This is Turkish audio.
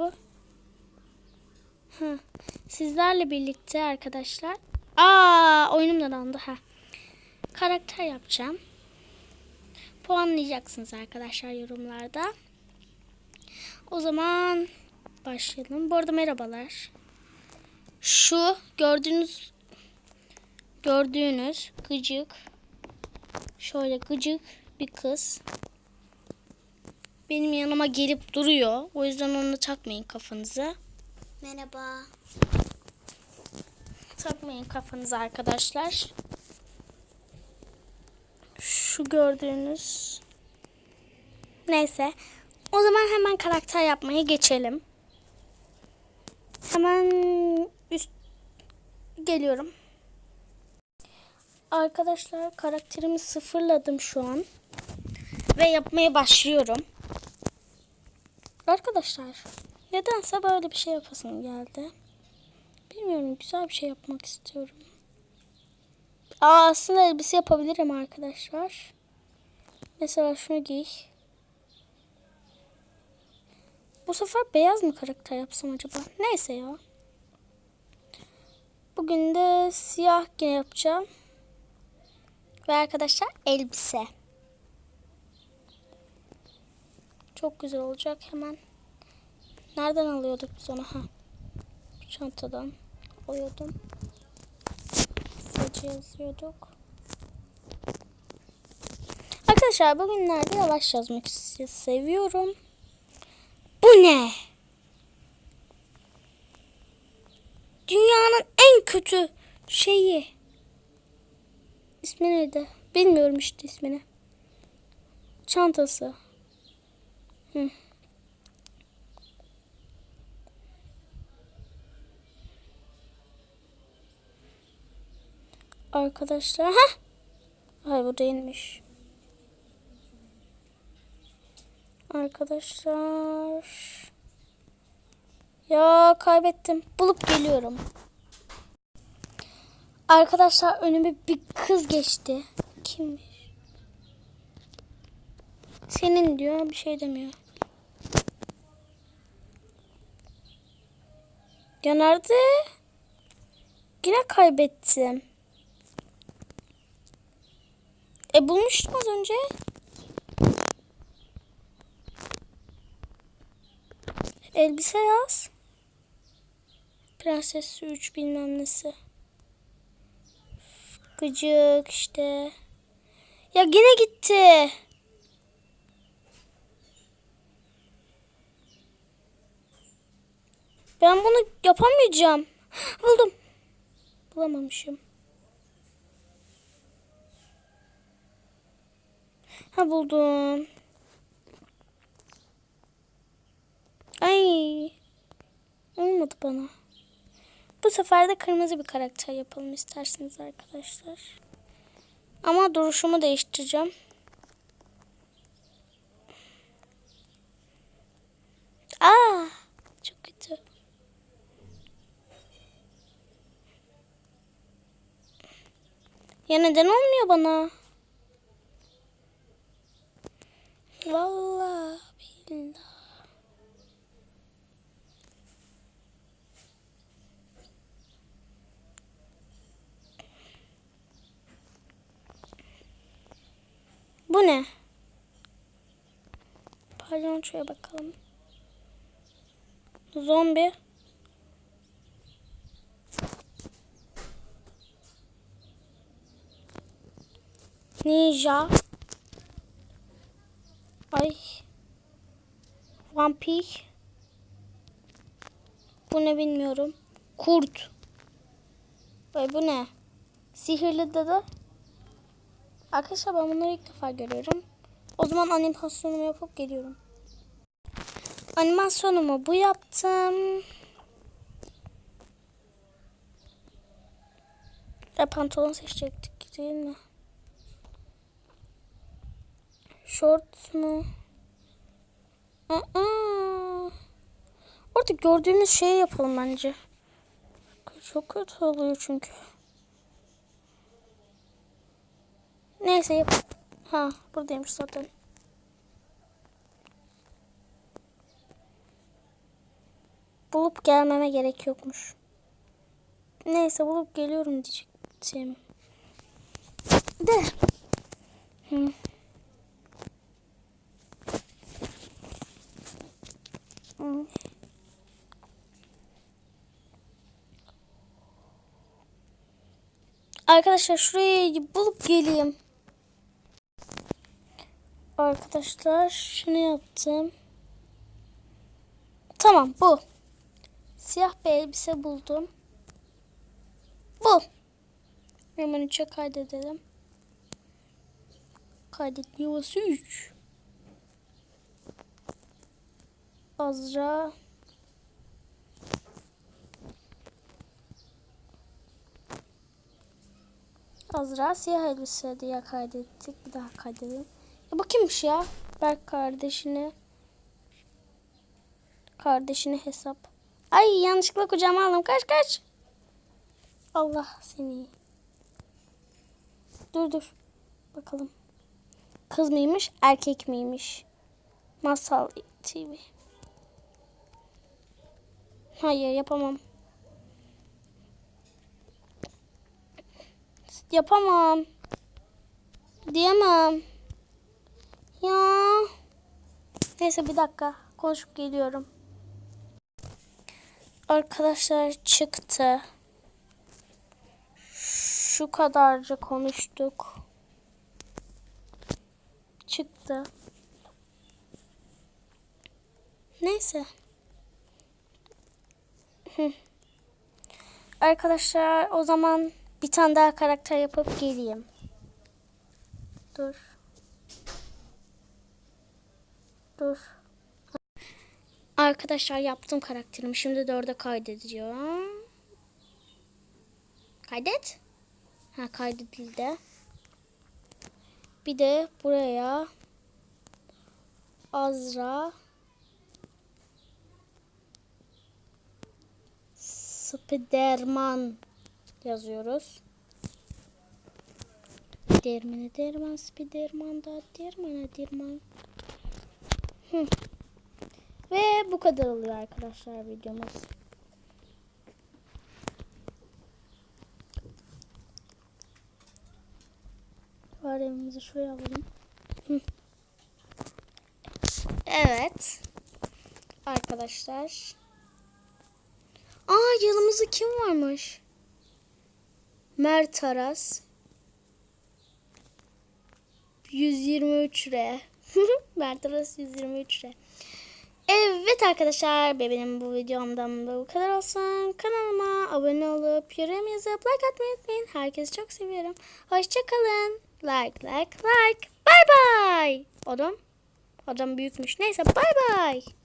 bu? Hı. Sizlerle birlikte arkadaşlar. Aa oyunumdan aldı ha. Karakter yapacağım. Puanlayacaksınız arkadaşlar yorumlarda. O zaman başlayalım. Bu arada merhabalar. Şu gördüğünüz gördüğünüz gıcık şöyle gıcık bir kız benim yanıma gelip duruyor. O yüzden onu takmayın kafanıza. Merhaba. Takmayın kafanıza arkadaşlar. Şu gördüğünüz. Neyse. O zaman hemen karakter yapmaya geçelim. Hemen üst geliyorum. Arkadaşlar karakterimi sıfırladım şu an. Ve yapmaya başlıyorum. Arkadaşlar nedense böyle bir şey yapasım geldi. Bilmiyorum güzel bir şey yapmak istiyorum. Aa, aslında elbise yapabilirim arkadaşlar. Mesela şunu giy. Bu sefer beyaz mı karakter yapsam acaba? Neyse ya. Bugün de siyah yine yapacağım. Ve arkadaşlar elbise. Çok güzel olacak hemen. Nereden alıyorduk biz onu? Ha. Çantadan alıyordum. Sadece yazıyorduk. Arkadaşlar bugünlerde yavaş yazmak seviyorum. Bu ne? Dünyanın en kötü şeyi. İsmi neydi? Bilmiyorum işte ismini. Çantası. Arkadaşlar. ha? Ay bu değilmiş. Arkadaşlar. Ya kaybettim. Bulup geliyorum. Arkadaşlar önüme bir kız geçti. Kimmiş? Senin diyor bir şey demiyor. Ya nerede? Yine kaybettim. E bulmuştum az önce. Elbise yaz. Prenses 3 bilmem nesi. Gıcık işte. Ya yine gitti. Ben bunu yapamayacağım. Buldum. Bulamamışım. Ha buldum. Ay. Olmadı bana. Bu sefer de kırmızı bir karakter yapalım isterseniz arkadaşlar. Ama duruşumu değiştireceğim. Aa, çok kötü. Ya neden olmuyor bana? Vallahi billahi. Bu ne? Palyaçoya bakalım. Zombi. Ninja. Ay. Vampir. Bu ne bilmiyorum. Kurt. Ay bu ne? Sihirli dede. Arkadaşlar ben bunları ilk defa görüyorum. O zaman animasyonumu yapıp geliyorum. Animasyonumu bu yaptım. Ya pantolon seçecektik değil mi? Short mu? Aa. Orada gördüğümüz şeyi yapalım bence. Çok kötü oluyor çünkü. Neyse yap. Ha buradaymış zaten. bulup gelmeme gerek yokmuş. Neyse bulup geliyorum diyecektim. De. Hı. Arkadaşlar şurayı bulup geleyim. Arkadaşlar şunu yaptım. Tamam bu. Siyah bir elbise buldum. Bu. Hemen 3'e kaydedelim. Kaydet yuvası 3. Azra. Azra siyah elbise diye kaydettik. Bir daha kaydedelim. Ya bu kimmiş ya? Berk kardeşini. Kardeşini hesap. Ay yanlışlıkla kucağıma aldım. Kaç kaç. Allah seni. Dur dur. Bakalım. Kız mıymış erkek miymiş? Masal TV. Hayır yapamam. Yapamam. Diyemem. Ya. Neyse bir dakika. Konuşup geliyorum. Arkadaşlar çıktı. Şu kadarca konuştuk. Çıktı. Neyse. Arkadaşlar o zaman bir tane daha karakter yapıp geleyim. Dur. Dur. Arkadaşlar yaptım karakterimi. Şimdi dörde kaydedeceğim. Kaydet. Ha kaydedildi. Bir de buraya Azra Spiderman yazıyoruz. Dermane derman Spiderman da dermane derman. Hı. Ve bu kadar oluyor arkadaşlar videomuz. Faremizi şuraya alalım. Hı. Evet. Arkadaşlar. Aa yanımızda kim varmış? Mert Aras. 123 R. Mert Aras 123 R. Evet arkadaşlar benim bu videomdan bu kadar olsun. Kanalıma abone olup yorum yazıp like atmayı unutmayın. Herkesi çok seviyorum. Hoşçakalın. Like like like. Bye bye. Adam. Adam büyükmüş. Neyse bye bye.